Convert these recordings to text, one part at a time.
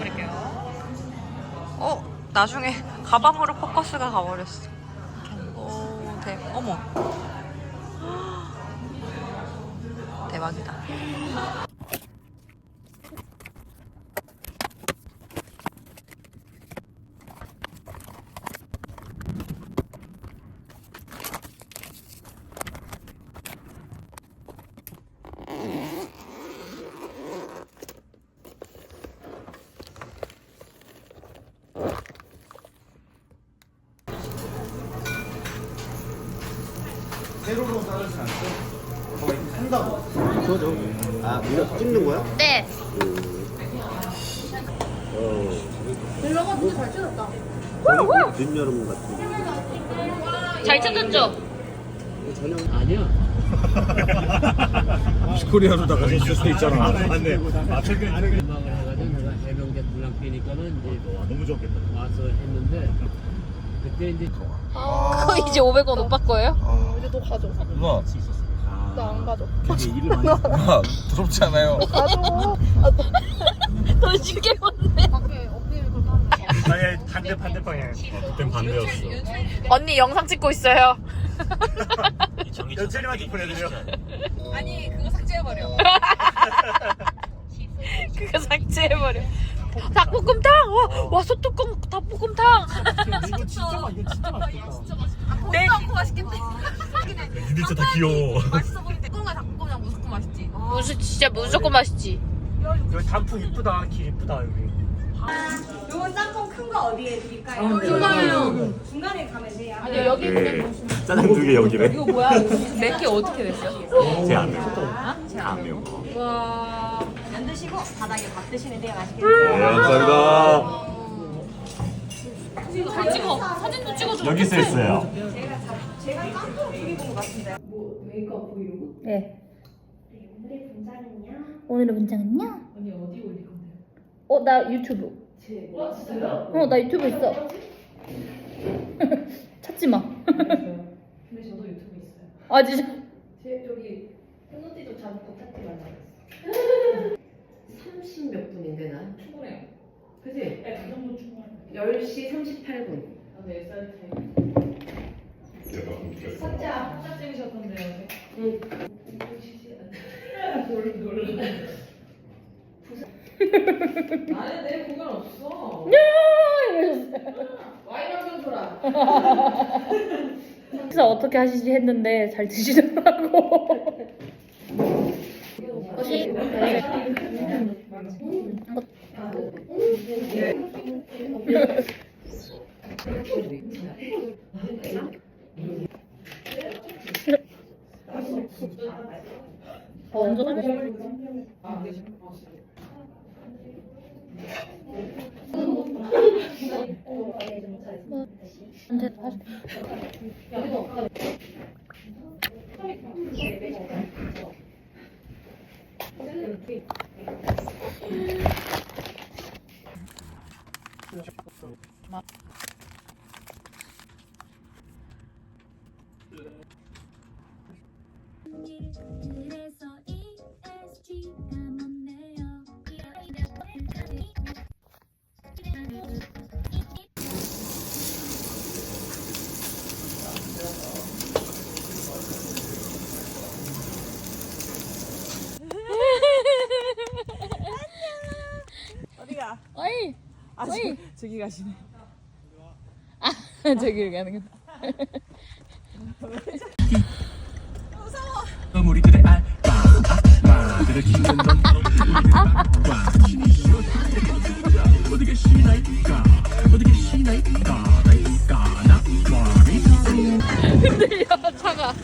뿌릴게요. 어 나중에 가방으로 포커스가 가버렸어. 오 대. 어머. 대박이다. 세로로 자르지 않고 거의 한다고. 그거죠. 아, 이거 찍는 거야? 네. 어. 벨라가 진짜 잘 찍었다. 거의 늦여름 같은. 잘 찾았죠? 전혀 아니야. 코리아로다가 쓸수 있잖아. 아, 맞네. 아, 최근 음악을 해가지고 내가 해병대 군랑 뛰니까는 이제 뭐 너무 좋겠다. 와서 했는데 그때 이제 그거 이제 500원 오빠 거예요? 너 가져. 누나, 나 안 가져. 되게 일을 많이 누나 부럽지 않아요? 가져. 돈 쉽게 돼. 아니 반대 반대 방향. 그땐 반대였어. 언니 영상 찍고 있어요. 연철이한테 보내드려. 아니, 그거 삭제해버려. 그거 삭제해버려. 닭볶음탕! 와, 와 소뚜껑 닭볶음탕! 이거 진짜 맛 이거 진짜 맛있겠다. 네. 닭볶음탕 맛있겠다. 니들 진짜 다 귀여워. 맛있어 보이는데. 꿀과 닭볶음탕 무조건 맛있지. 무슨 진짜 무조건 맛있지. 여기 단풍 이쁘다. 길 이쁘다 여기. 요건 짬뽕 큰 거 어디에 드릴까요? 이거요. 중간에 가면 돼요. 아니 여기 그냥 짜장 두 개 여기래. 이거 뭐야? 몇개 어떻게 됐어? 제안 매운 거. 제안 매운 거. 와. 면 드시고 바닥에 밥 드시면 돼요. 맛있게 네, 드세요. 감사합니다. 잘 찍어. 사진도 찍어 줘. 여기 써 있어요. 제가 짬뽕 드리는 것 같은데. 네. 오늘의 분장은요? 오늘의 문장은요? 언니 어디 올릴 건데요? 어, 나 유튜브. 와, 진짜요? 어, 나 유튜브 있어. 찾지 마. 근데 저도 유튜브 있어요. 아, 진짜. 제 저기 현우띠도 잡고 찾지 말라 30몇 분인데 나? 충분해요. 그지? 네, 그 정도 충분해요. 10시 38분. 나도 SR 타임. 삭자. 짝 찍으셨던데요. 응. 나는 내 공연 없어. 와인 한잔 줘라. 식사 어떻게 하시지 했는데 잘 드시더라고. 먼저 한 어이 아, 어이. 저, 저기 가시네. 아 저기 가는 거. 우리들의 알바 마들을 키우는 넌 어디 계시나이까 어디 나 차가.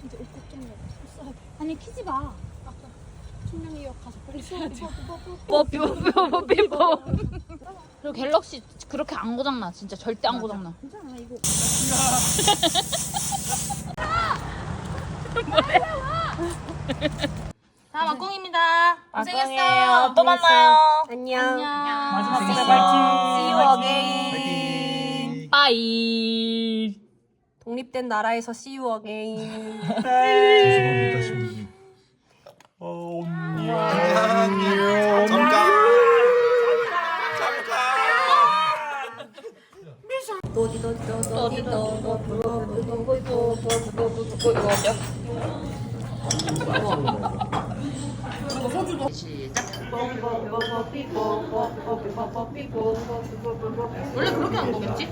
진짜 옷 걱정이야. 아니 키지 마. 청량이역 가서 빨리 써야지. 뽀삐 뽀삐 뽀 그리고 갤럭시 그렇게 안 고장나 진짜 절대 안 고장나. 괜찮아 이거. 자, 막공입니다. 고생했어요. 또 만나요. 안녕. 안녕. See you again. 빠이. 독립된 나라에서 see you again. 죄송합니다, 신부님. 어, 오늘 안녕. 원래 그렇게 한 거겠지?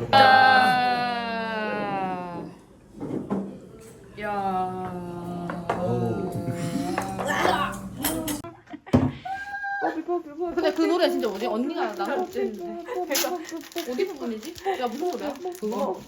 언니가 나못 듣는데. 어디 부분이지? 야 무슨 노래야? 그거.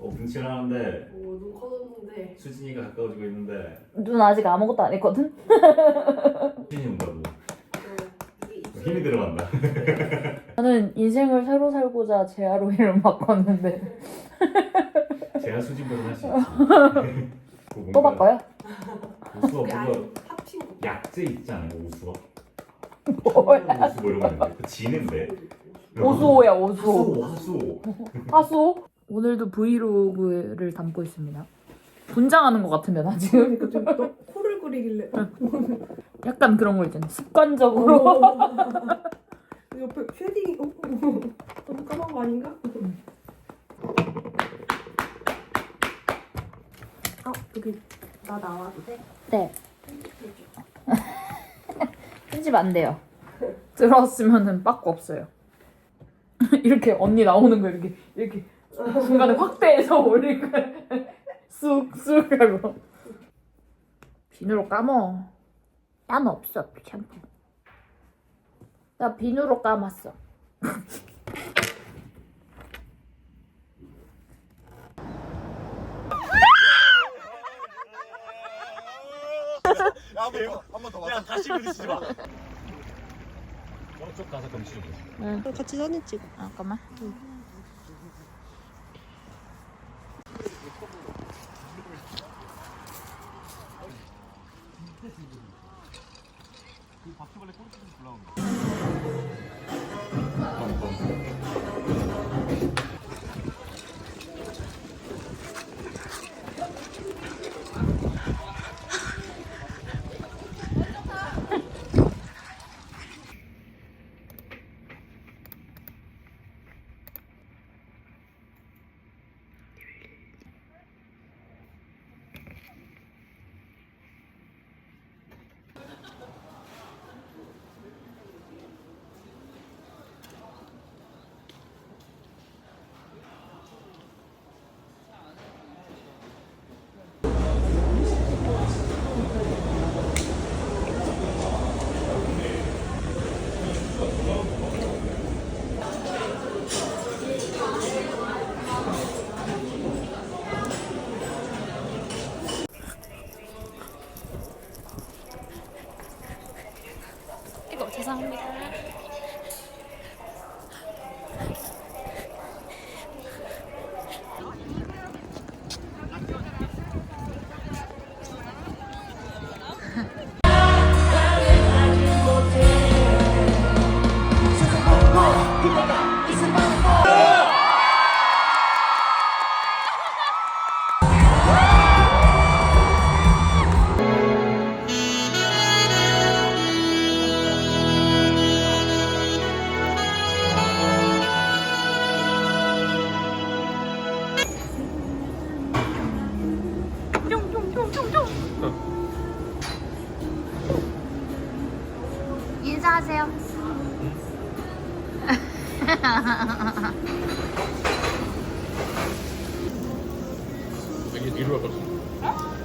어, 분칠하는데 눈 커졌는데. 수진이가 가까워지고 있는데 눈 아직 아무것도 안 했거든? 수진이 온다고. 힘이 들어간다. 저는 인생을 새로 살고자 제아로 이름 바꿨는데 제가 수진보다 할수 있지. 그거 또 뭔가 바꿔요? 우수어 그거 약재 있지 않아요? 우수어? 뭐야? 우수 뭐 이런 거 있는데 그 지는데. 오수호야 오수호 하수 하수. 하수 오늘도 브이로그를 담고 있습니다 분장하는 것 같은데 나 지금 코를 그리길래 약간 그런 거 있잖아 습관적으로. 옆에 쉐딩이 어? 너무 까만 거 아닌가? 아 여기 나 나와도 돼? 네. 편집 안 돼요. 들어왔으면은 빠꾸 없어요. 이렇게 언니 나오는 거 이렇게 이렇게 중간에 확대해서 올릴 거야 쑥쑥 하고. 비누로 감어 난 없어 샴푸 나 비누로 감았어. 한번더 야, 다시 그리지 마. 저쪽 가서 검시 좀 해. 같이 사진 찍어. 아, 잠깐만. 이 인사하세요. 아, 이리 와봐. 어?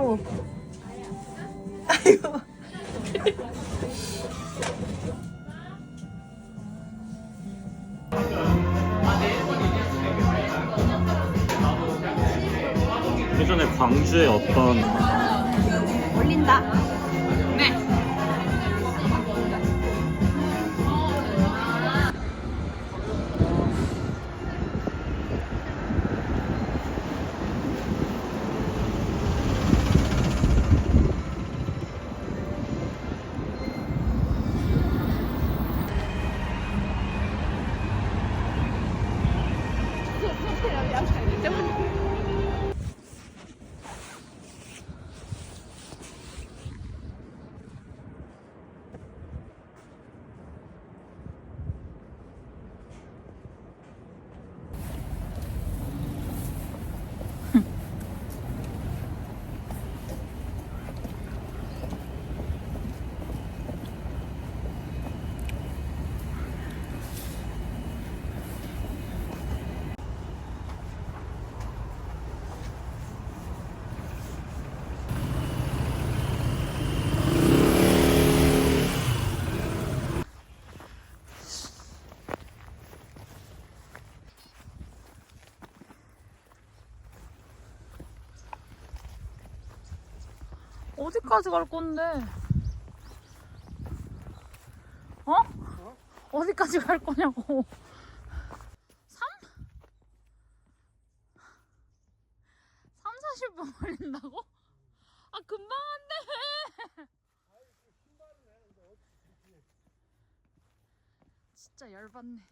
고마워. 예전에 광주에 어떤 올린다. 어디까지 갈 건데? 어? 어디까지 갈 거냐고. 3? 3, 40분 걸린다고? 아, 금방 한대! 진짜 열받네.